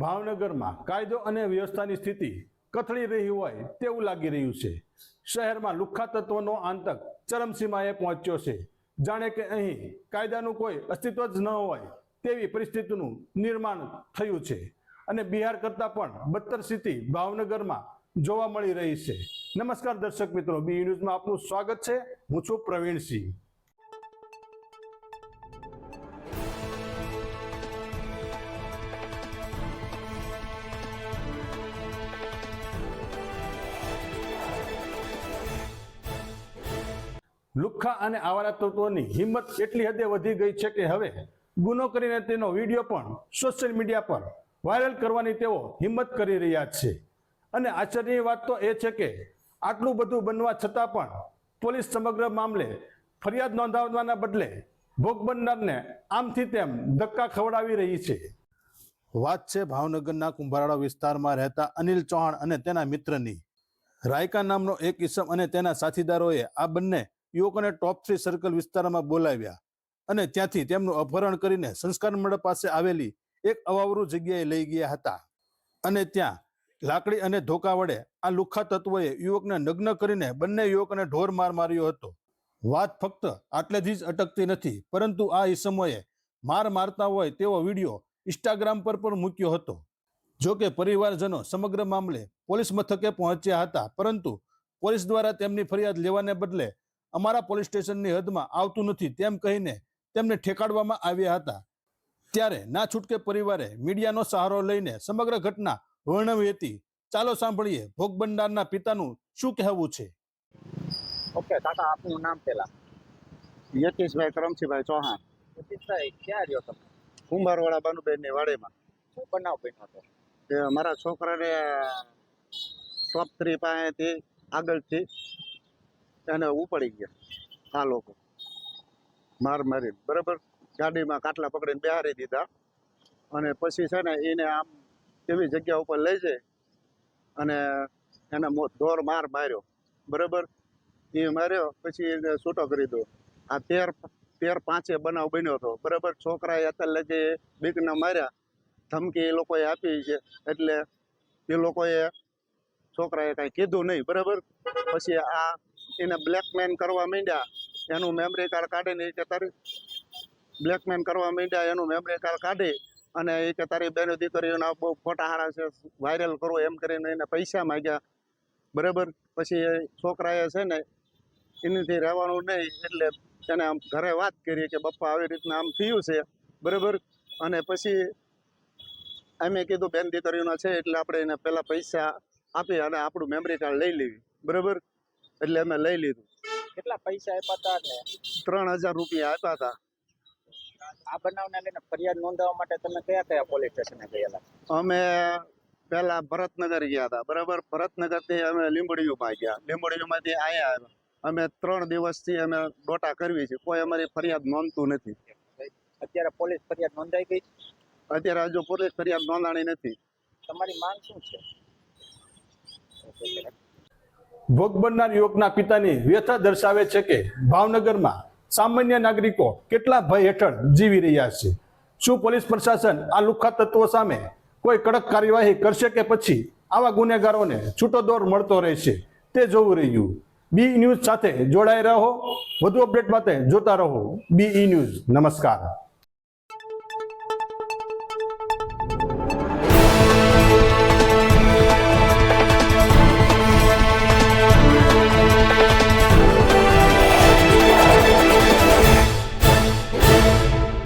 ભાવનગરમાં કાયદો અને વ્યવસ્થાની સ્થિતિ કથળી રહી હોય તેવું લાગી રહ્યું છે. શહેરમાં લુખ્ખા તત્વોનો આંતક ચરમસીમાએ પહોંચ્યો છે. જાણે કે અહીં કાયદાનું કોઈ અસ્તિત્વ જ ન હોય તેવી પરિસ્થિતિનું નિર્માણ થયું છે અને બિહાર કરતાં પણ બદતર સ્થિતિ ભાવનગરમાં જોવા મળી રહી છે. નમસ્કાર દર્શક મિત્રો, બી ન્યૂઝમાં આપનું સ્વાગત છે. હું છું પ્રવીણસિંહ. લુખ્ખા અને આવારા તત્વોની હિંમત એટલી હદે વધી ગઈ છે કે હવે ગુનો કરીને તેનો વીડિયો પણ સોશિયલ મીડિયા પર વાયરલ કરવાની તેઓ હિંમત કરી રહ્યા છે. અને આશ્ચર્યની વાત તો એ છે કે આટલું બધું બનવા છતાં પણ પોલીસ સમગ્ર મામલે ફરિયાદ નોંધાવવાના બદલે ભોગ બનનારને આમથી તેમ ધક્કા ખવડાવી રહી છે. વાત છે ભાવનગરના કુંભારાળા વિસ્તારમાં રહેતા અનિલ ચૌહાણ અને તેના મિત્રની. રાયકા નામનો એક ઈસમ અને તેના સાથીદારોએ આ બંને યુવકોને ટોપ થ્રી સર્કલ વિસ્તારમાં બોલાવ્યા અને ત્યાંથી તેમનું અપહરણ કરીને સંસ્કાર મંડપ પાસે આવેલી એક અવાવરું જગ્યાએ લઈ ગયા હતા. અને ત્યાં લાકડી અને ધોકા વડે આ લુખ્ખા તત્વોએ યુવકને નગ્ન કરીને બંને યુવકને ઢોર માર માર્યો હતો. વાત ફક્ત આટલેથી જ અટકતી નથી, પરંતુ આ ઈસમોએ માર મારતા હોય તેવો વીડિયો ઇન્સ્ટાગ્રામ પર પણ મૂક્યો હતો. જો કે પરિવારજનો સમગ્ર મામલે પોલીસ મથકે પહોંચ્યા હતા, પરંતુ પોલીસ દ્વારા તેમની ફરિયાદ લેવાને બદલે અમારા પોલીસ સ્ટેશનની હદમાં આવતું નથી તેમ કહીને તેમને ઠેકાડવામાં આવ્યા હતા. ત્યારે ના છૂટકે પરિવારે મીડિયાનો સહારો લઈને સમગ્ર ઘટના વર્ણવી હતી. ચાલો સાંભળીએ ભોગ બનનારના પિતાનું શું કહેવું છે? ઓકે કાકા આપનું નામ પેલા યતીશભાઈ કરમસીભાઈ ચૌહાણ. યતીશભાઈ ક્યાં રહ્યો તમે? કુંભારવાળા બાનુબેનની વાડીમાં. શું બનાવ બન્યો હતો? મારા છોકરાને ટોપ થ્રી પાસેથી આગળથી એને ઉપાડી ગયા, આ લોકો. માર મારી બરાબર? ગાડીમાં કાટલા પકડીને બેહારી દીધા. અને પછી છે ને, એને આમ એવી જગ્યા ઉપર લઈ જાય અને એને દોર માર માર્યો. બરાબર? એ માર્યો, પછી એને છૂટો કરી દો આ તેર તેર પાંચે બનાવ બન્યો હતો. બરાબર? છોકરાએ અત્યારે લગી બીકને માર્યા, ધમકી એ લોકોએ આપી છે. એટલે એ લોકોએ છોકરાએ કાંઈ કીધું નહીં. બરાબર? પછી આ એને બ્લેકમેન કરવા માંડ્યા. એનું મેમરી કાર્ડ કાઢીને એ કે તારી બ્લેકમેન કરવા માંડ્યા, એનું મેમરી કાર્ડ કાઢી અને એ કે તારી બેનો દીકરીઓના બહુ ફોટા હારા છે વાયરલ કરો એમ કરીને એને પૈસા માંગ્યા. બરાબર? પછી એ છોકરાએ છે ને એનાથી રહેવાનું નહીં, એટલે એને આમ ઘરે વાત કરી કે બપ્પા આવી રીતના આમ થયું છે. બરાબર? અને પછી અમે કીધું બેન દીકરીઓના છે, એટલે આપણે એને પહેલાં પૈસા આપી અને આપણું મેમરી કાર્ડ લઈ લેવી. બરાબર? એટલે અમે લઈ લીધું. કેટલા પૈસા આપ્યા હતા ત્રણ હજાર રૂપિયા આપ્યા હતા. આ બનાવને લઈને ફરિયાદ નોંધાવવા માટે તમે કયા કયા પોલીસ સ્ટેશને ગયેલા? અમે પહેલા ભરતનગર ગયા હતા. બરાબર? ભરતનગરથી અમે લીંબડીયુમાં ગયા. લીંબડીયુમાંથી અહીંયા આવ્યા. અમે ત્રણ દિવસથી અમે ડોટા કરવી છે. કોઈ અમારી ફરિયાદ નોંધતું નથી. અત્યારે પોલીસ ફરિયાદ નોંધાઈ ગઈ અત્યારે હજુ પોલીસ ફરિયાદ નોંધાણી નથી. તમારી માંગ શું છે? ભોગ બનનાર યુવકના પિતાની વ્યથા દર્શાવે છે કે ભાવનગરમાં સામાન્ય નાગરિકો કેટલા ભય હેઠળ જીવી રહ્યા છે? શું પોલીસ પ્રશાસન આ લુખ્ખા તત્વો સામે કોઈ કડક કાર્યવાહી કરશે કે પછી આવા ગુનેગારોને છૂટો દોર મળતો રહેશે? તે જોવું રહ્યું. બી ન્યૂઝ સાથે જોડાઈ રહો. વધુ અપડેટ માટે જોતા રહો. B news. નમસ્કાર.